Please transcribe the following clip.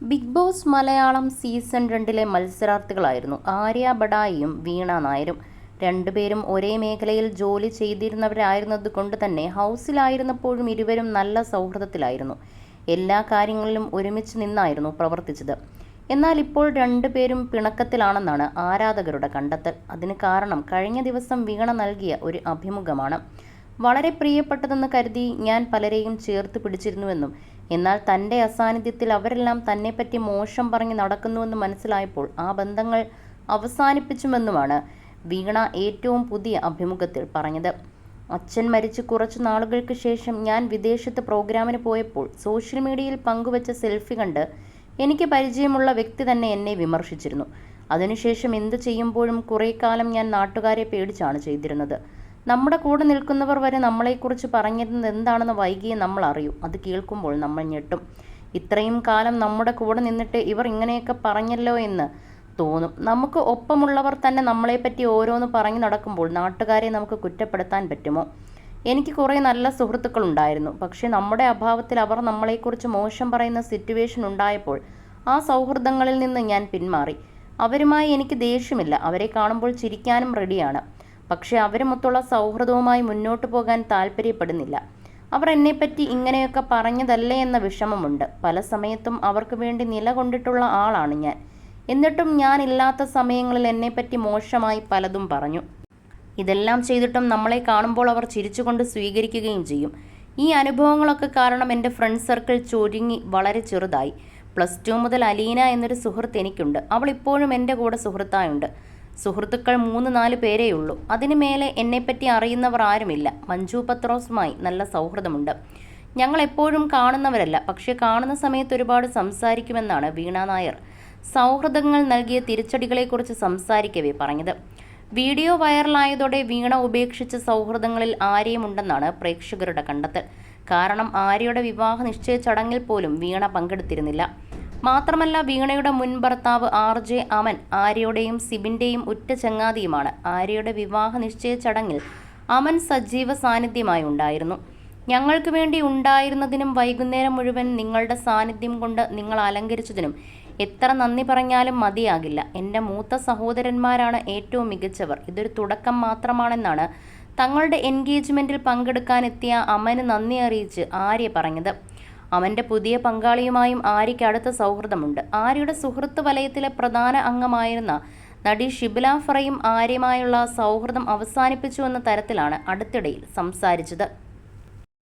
Big boss Malayalam season രണ്ടിലെ മത്സരാർത്ഥികളായിരുന്നു ആര്യ ബഡായിയും വീണ നായരും. രണ്ടുപേരും ഒരേ മേഖലയിൽ ജോലി ചെയ്തിരുന്നവരായിരുന്നത് കൊണ്ട് തന്നെ ഹൗസിലായിരുന്നപ്പോഴും ഇരുവരും നല്ല സൗഹൃദത്തിലായിരുന്നു. എല്ലാ കാര്യങ്ങളിലും ഒരുമിച്ച് നിന്നായിരുന്നു പ്രവർത്തിച്ചത്. എന്നാൽ ഇപ്പോൾ രണ്ടുപേരും പിണക്കത്തിലാണെന്നാണ് ആരാധകരുടെ കണ്ടെത്തൽ. അതിന് കാരണം കഴിഞ്ഞ ദിവസം വീണ നൽകിയ ഒരു അഭിമുഖമാണ്. വളരെ പ്രിയപ്പെട്ടതെന്ന് കരുതി ഞാൻ പലരെയും ചേർത്ത് പിടിച്ചിരുന്നുവെന്നും എന്നാൽ തന്റെ അസാന്നിധ്യത്തിൽ അവരെല്ലാം തന്നെപ്പറ്റി മോശം പറഞ്ഞ് നടക്കുന്നുവെന്ന് മനസ്സിലായപ്പോൾ ആ ബന്ധങ്ങൾ അവസാനിപ്പിച്ചുമെന്നുമാണ് വീണ ഏറ്റവും പുതിയ അഭിമുഖത്തിൽ പറഞ്ഞത്. അച്ഛൻ മരിച്ച് കുറച്ച് നാളുകൾക്ക് ശേഷം ഞാൻ വിദേശത്ത് പ്രോഗ്രാമിന് പോയപ്പോൾ സോഷ്യൽ മീഡിയയിൽ പങ്കുവച്ച സെൽഫി കണ്ട് എനിക്ക് പരിചയമുള്ള വ്യക്തി തന്നെ എന്നെ വിമർശിച്ചിരുന്നു. അതിനുശേഷം എന്ത് ചെയ്യുമ്പോഴും കുറേ കാലം ഞാൻ നാട്ടുകാരെ പേടിച്ചാണ് ചെയ്തിരുന്നത്. നമ്മുടെ കൂടെ നിൽക്കുന്നവർ വരെ നമ്മളെക്കുറിച്ച് പറഞ്ഞിരുന്നത് എന്താണെന്ന് വൈകിയെ നമ്മൾ അറിയൂ. അത് കേൾക്കുമ്പോൾ നമ്മൾ ഞെട്ടും. ഇത്രയും കാലം നമ്മുടെ കൂടെ നിന്നിട്ട് ഇവർ ഇങ്ങനെയൊക്കെ പറഞ്ഞല്ലോ എന്ന് തോന്നും. നമുക്ക് ഒപ്പമുള്ളവർ തന്നെ നമ്മളെപ്പറ്റി ഓരോന്ന് പറഞ്ഞു നടക്കുമ്പോൾ നാട്ടുകാരെ നമുക്ക് കുറ്റപ്പെടുത്താൻ പറ്റുമോ? എനിക്ക് കുറേ നല്ല സുഹൃത്തുക്കളുണ്ടായിരുന്നു. പക്ഷേ നമ്മുടെ അഭാവത്തിൽ അവർ നമ്മളെക്കുറിച്ച് മോശം പറയുന്ന സിറ്റുവേഷൻ ഉണ്ടായപ്പോൾ ആ സൗഹൃദങ്ങളിൽ നിന്ന് ഞാൻ പിന്മാറി. അവരുമായി എനിക്ക് ദേഷ്യമില്ല. അവരെ കാണുമ്പോൾ ചിരിക്കാനും റെഡിയാണ് പക്ഷേ അവരുമൊത്തുള്ള സൗഹൃദവുമായി മുന്നോട്ട് പോകാൻ താല്പര്യപ്പെടുന്നില്ല. അവർ എന്നെപ്പറ്റി ഇങ്ങനെയൊക്കെ പറഞ്ഞതല്ലേ എന്ന വിഷമമുണ്ട്. പല സമയത്തും അവർക്ക് വേണ്ടി നിലകൊണ്ടിട്ടുള്ള ആളാണ് ഞാൻ. എന്നിട്ടും ഞാൻ ഇല്ലാത്ത സമയങ്ങളിൽ എന്നെപ്പറ്റി മോശമായി പലതും പറഞ്ഞു. ഇതെല്ലാം ചെയ്തിട്ടും നമ്മളെ കാണുമ്പോൾ അവർ ചിരിച്ചുകൊണ്ട് സ്വീകരിക്കുകയും ചെയ്യും. ഈ അനുഭവങ്ങളൊക്കെ കാരണം എന്റെ ഫ്രണ്ട് സർക്കിൾ ചുരുങ്ങി വളരെ ചെറുതായി. പ്ലസ് ടു മുതൽ അലീന എന്നൊരു സുഹൃത്ത് എനിക്കുണ്ട്. അവൾ ഇപ്പോഴും എന്റെ കൂടെ സുഹൃത്തായുണ്ട്. സുഹൃത്തുക്കൾ മൂന്ന് നാല് പേരേയുള്ളൂ അതിനു മേലെ എന്നെപ്പറ്റി അറിയുന്നവർ ആരുമില്ല. മഞ്ജു പത്രോസുമായി നല്ല സൗഹൃദമുണ്ട്. ഞങ്ങൾ എപ്പോഴും കാണുന്നവരല്ല. പക്ഷേ കാണുന്ന സമയത്ത് ഒരുപാട് സംസാരിക്കുമെന്നാണ് വീണ നായർ സൗഹൃദങ്ങൾ നൽകിയ തിരിച്ചടികളെക്കുറിച്ച് സംസാരിക്കവേ പറഞ്ഞത്. വീഡിയോ വൈറലായതോടെ വീണ ഉപേക്ഷിച്ച സൗഹൃദങ്ങളിൽ ആരെയും ആര്യമുണ്ടെന്നാണ് പ്രേക്ഷകരുടെ കണ്ടെത്തൽ. കാരണം ആര്യയുടെ വിവാഹ നിശ്ചയ ചടങ്ങിൽ പോലും വീണ പങ്കെടുത്തിരുന്നില്ല. മാത്രമല്ല വീണയുടെ മുൻ ഭർത്താവ് ആർ ജെ അമൻ ആര്യയുടെയും സിബിന്റെയും ഉറ്റ ചങ്ങാതിയുമാണ്. ആര്യയുടെ വിവാഹ നിശ്ചയ ചടങ്ങിൽ അമൻ സജീവ സാന്നിധ്യമായി ഉണ്ടായിരുന്നു. ഞങ്ങൾക്ക് വേണ്ടി ഉണ്ടായിരുന്നതിനും വൈകുന്നേരം മുഴുവൻ നിങ്ങളുടെ സാന്നിധ്യം കൊണ്ട് നിങ്ങൾ അലങ്കരിച്ചതിനും എത്ര നന്ദി പറഞ്ഞാലും മതിയാകില്ല. എന്റെ മൂത്ത സഹോദരന്മാരാണ് ഏറ്റവും മികച്ചവർ. ഇതൊരു തുടക്കം മാത്രമാണെന്നാണ് തങ്ങളുടെ എൻഗേജ്മെന്റിൽ പങ്കെടുക്കാനെത്തിയ അമന് നന്ദി അറിയിച്ച് ആര്യ പറഞ്ഞത്. അവന്റെ പുതിയ പങ്കാളിയുമായും ആര്യയ്ക്ക് അടുത്ത സൗഹൃദമുണ്ട്. ആര്യയുടെ സുഹൃത്ത് വലയത്തിലെ പ്രധാന അംഗമായിരുന്ന നടി ഷിബില ഫറയും ആര്യമായുള്ള സൗഹൃദം അവസാനിപ്പിച്ചു എന്ന തരത്തിലാണ് അടുത്തിടയിൽ സംസാരിച്ചത്.